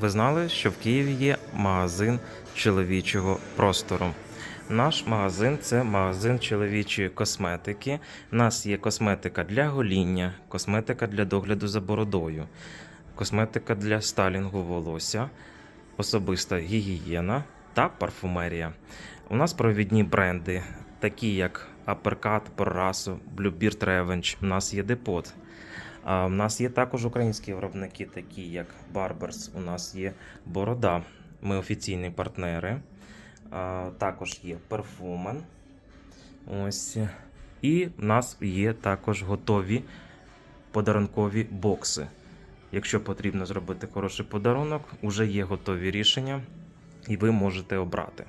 Ви знали, що в Києві є магазин чоловічого простору. Наш магазин це магазин чоловічої косметики. У нас є косметика для гоління, косметика для догляду за бородою, косметика для сталінгу волосся, особиста гігієна та парфумерія. У нас провідні бренди, такі як Uppercut, Porraso, Bluebeard Revenge. У нас є депот. А в нас є також українські виробники, такі як Barbers, у нас є Борода. Ми офіційні партнери. Також є Perfumen. Ось. І в нас є також готові подарункові бокси. Якщо потрібно зробити хороший подарунок, вже є готові рішення, і ви можете обрати.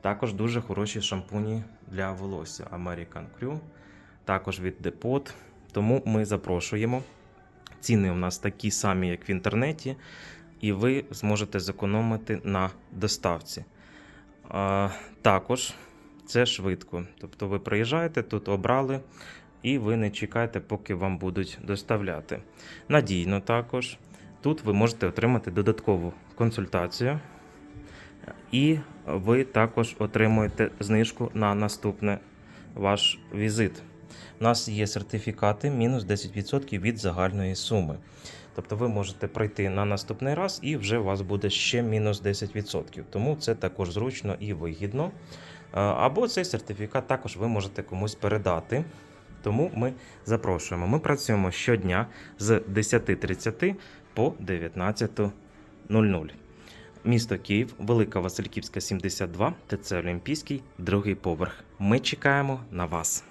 Також дуже хороші шампуні для волосся American Crew, також від Depot. Тому ми запрошуємо. Ціни у нас такі самі, як в інтернеті, і ви зможете зекономити на доставці. А, також це швидко. Тобто ви приїжджаєте, тут обрали, і ви не чекаєте, поки вам будуть доставляти. Надійно також. Тут ви можете отримати додаткову консультацію, і ви також отримуєте знижку на наступний ваш візит. У нас є сертифікати мінус 10% від загальної суми. Тобто ви можете пройти на наступний раз і вже у вас буде ще мінус 10%. Тому це також зручно і вигідно. Або цей сертифікат також ви можете комусь передати. Тому ми запрошуємо. Ми працюємо щодня з 10.30 по 19.00. Місто Київ, Велика Васильківська, 72, ТЦ Олімпійський, другий поверх. Ми чекаємо на вас.